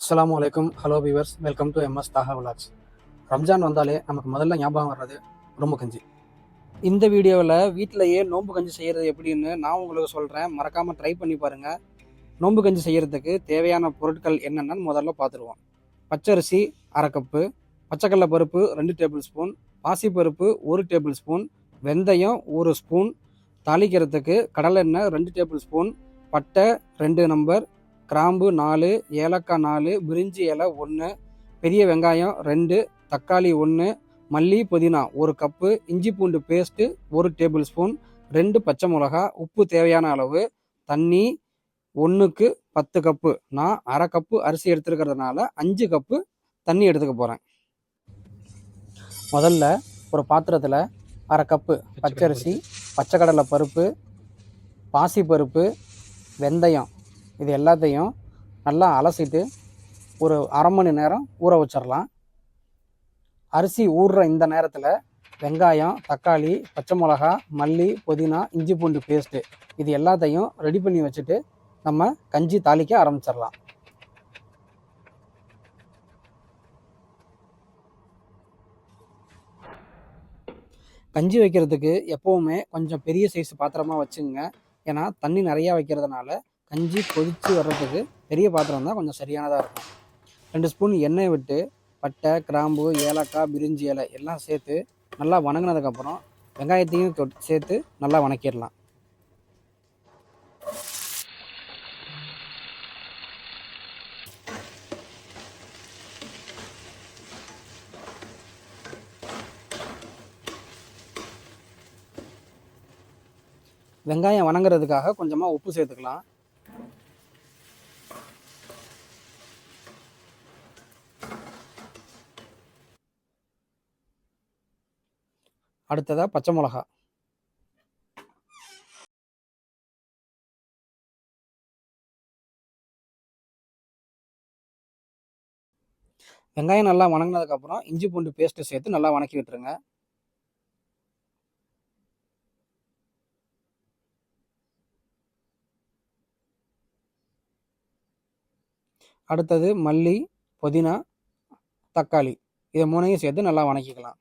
அஸ்லாம் வலைக்கும் hello viewers welcome to MS Dhaka vlogs Ramzan வந்தாலே நமக்கு முதல்ல ஞாபகம் வர்றது நோம்பு கஞ்சி. இந்த வீடியோவில் வீட்டிலையே நோம்பு கஞ்சி செய்கிறது எப்படின்னு நான் உங்களுக்கு சொல்கிறேன் மறக்காமல் ட்ரை பண்ணி பாருங்கள் நோம்பு கஞ்சி செய்கிறதுக்கு தேவையான பொருட்கள் என்னென்னு முதல்ல பார்த்துருவோம். பச்சரிசி அரை கப்பு பச்சைக்கடலை பருப்பு ரெண்டு டேபிள் ஸ்பூன் பாசிப்பருப்பு ஒரு டேபிள் ஸ்பூன் வெந்தயம் ஒரு ஸ்பூன் தாளிக்கிறதுக்கு கடலெண்ணெய் ரெண்டு டேபிள் ஸ்பூன் பட்டை ரெண்டு நம்பர் கிராம்பு நாலு ஏலக்காய் நாலு பிரிஞ்சி இலை ஒன்று பெரிய வெங்காயம் ரெண்டு தக்காளி ஒன்று மல்லி புதினா ஒரு கப்பு இஞ்சி பூண்டு பேஸ்ட்டு ஒரு டேபிள் ஸ்பூன் ரெண்டு பச்சை மிளகா உப்பு தேவையான அளவு தண்ணி ஒன்றுக்கு பத்து கப்பு. நான் அரை கப்பு அரிசி எடுத்துருக்கிறதுனால அஞ்சு கப்பு தண்ணி எடுத்துக்க போகிறேன் முதல்ல ஒரு பாத்திரத்தில் அரை கப்பு பச்சரிசி பச்சைக்கடலை பருப்பு பாசிப்பருப்பு வெந்தயம் இது எல்லாத்தையும் நல்லா அலசிட்டு ஒரு அரை மணி நேரம் ஊற வச்சிடலாம் அரிசி ஊறுற இந்த நேரத்தில் வெங்காயம் தக்காளி பச்சை மிளகா மல்லி புதினா இஞ்சி பூண்டு பேஸ்ட்டு இது எல்லாத்தையும் ரெடி பண்ணி வச்சுட்டு நம்ம கஞ்சி தாளிக்க ஆரம்பிச்சிடலாம் கஞ்சி வைக்கிறதுக்கு எப்போவுமே கொஞ்சம் பெரிய சைஸ் பாத்திரமாக வச்சுங்க. ஏன்னா தண்ணி நிறையா வைக்கிறதுனால கஞ்சி கொதித்து வர்றதுக்கு பெரிய பாத்திரம் தான் கொஞ்சம் சரியானதாக இருக்கும். ரெண்டு ஸ்பூன் எண்ணெய் விட்டு பட்டை கிராம்பு ஏலக்காய் பிரிஞ்சி இலை எல்லாம் சேர்த்து நல்லா வணங்கினதுக்கப்புறம் வெங்காயத்தையும் சேர்த்து நல்லா வணக்கிடலாம். வெங்காயம் வணங்குறதுக்காக கொஞ்சமாக உப்பு சேர்த்துக்கலாம். அடுத்ததாக பச்சை மிளகா. வெங்காயம் நல்லா வணங்கினதுக்கப்புறம் இஞ்சி பூண்டு பேஸ்ட்டு சேர்த்து நல்லா வணக்கி விட்டுருங்க. அடுத்தது மல்லி புதினா தக்காளி இதை மூணையும் சேர்த்து நல்லா வணக்கிக்கலாம்.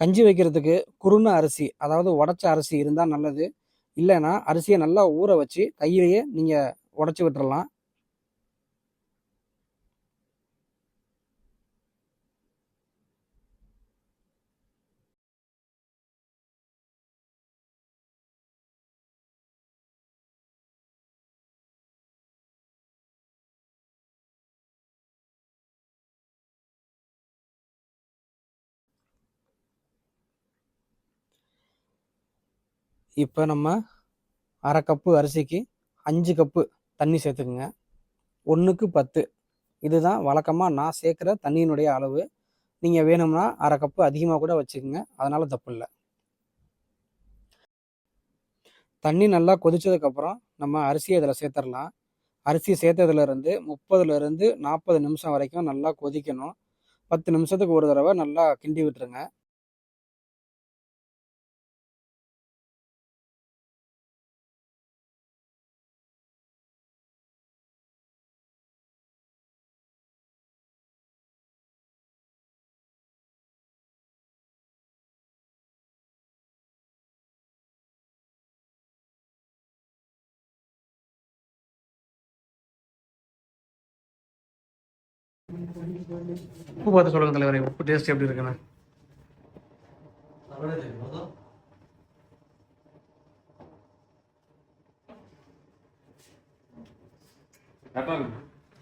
கஞ்சி வைக்கிறதுக்கு குறுன அரிசி அதாவது உடச்ச அரிசி இருந்தால் நல்லது. இல்லைன்னா அரிசியை நல்லா ஊற வச்சு கையிலேயே நீங்கள் உடச்சி விட்டுறலாம். இப்போ நம்ம அரை கப்பு அரிசிக்கு அஞ்சு கப்பு தண்ணி சேர்த்துக்குங்க. ஒன்றுக்கு பத்து. இதுதான் வழக்கமாக நான் சேர்க்குற தண்ணியினுடைய அளவு. நீங்கள் வேணும்னா அரை கப்பு அதிகமாக கூட வச்சுக்கோங்க. அதனால் தப்பு இல்லை. தண்ணி நல்லா கொதிச்சதுக்கப்புறம் நம்ம அரிசியை இதில் சேர்த்துடலாம். அரிசி சேர்த்ததுலேருந்து முப்பதுலேருந்து நாற்பது நிமிஷம் வரைக்கும் நல்லா கொதிக்கணும். பத்து நிமிஷத்துக்கு ஒரு தடவை நல்லா கிண்டி விட்டுருங்க. உப்பு பார்த்து சொல்லுங்க தலைவரை உப்பு டேஸ்ட் எப்படி இருக்குன்னு.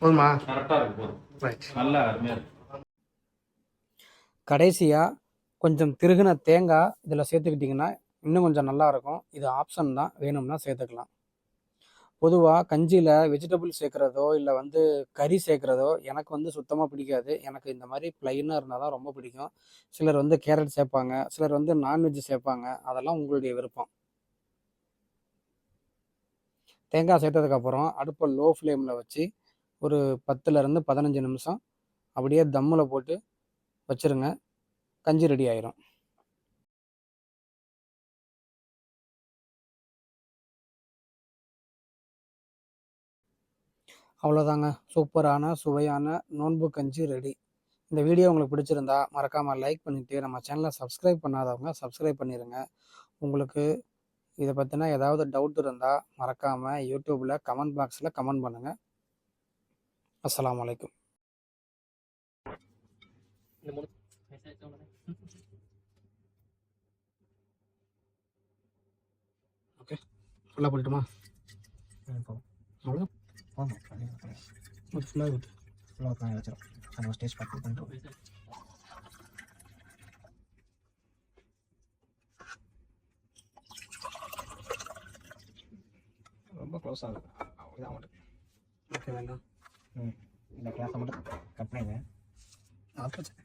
போதுமா? நல்லா கடைசியாக கொஞ்சம் திருகின தேங்காய் இதில் சேர்த்துக்கிட்டிங்கன்னா இன்னும் கொஞ்சம் நல்லாயிருக்கும் இது ஆப்ஷன் தான். வேணும்னா சேர்த்துக்கலாம். பொதுவாக கஞ்சியில் வெஜிடபிள் சேர்க்குறதோ இல்லை வந்து கறி சேர்க்குறதோ எனக்கு வந்து சுத்தமாக பிடிக்காது. எனக்கு இந்த மாதிரி ப்ளைனாக இருந்தால் தான் ரொம்ப பிடிக்கும். சிலர் வந்து கேரட் சேர்ப்பாங்க. சிலர் வந்து நான்வெஜ் சேர்ப்பாங்க. அதெல்லாம் உங்களுடைய விருப்பம். தேங்காய் சேர்த்ததுக்கப்புறம் அடுப்பை லோ ஃப்ளேமில் வச்சு ஒரு பத்துலேருந்து பதினஞ்சு நிமிஷம் அப்படியே தம்மில் போட்டு வச்சிருங்க. கஞ்சி ரெடி ஆயிரும். அவ்வளோதாங்க. சூப்பரான சுவையான நோன்பு கஞ்சி ரெடி. இந்த வீடியோ உங்களுக்கு பிடிச்சிருந்தா மறக்காமல் லைக் பண்ணிவிட்டு நம்ம சேனலை சப்ஸ்கிரைப் பண்ணாதவங்க சப்ஸ்கிரைப் பண்ணிடுங்க உங்களுக்கு இதை பற்றின ஏதாவது டவுட் இருந்தால் மறக்காமல் யூடியூப்பில் கமெண்ட் பாக்ஸில் கமெண்ட் பண்ணுங்கள் அஸ்லாம் அலைக்கும். ஓகே ஃபுல்லாக போட்டுட்டுமா? ஃபுல்லாக விட்டு ரொம்ப க்ளோஸ் ஆகுது. இதாக மட்டும். ஓகே வேண்டாம். இந்த கிளாஸை மட்டும் கட் பண்ணுங்க ஆப்போசிட்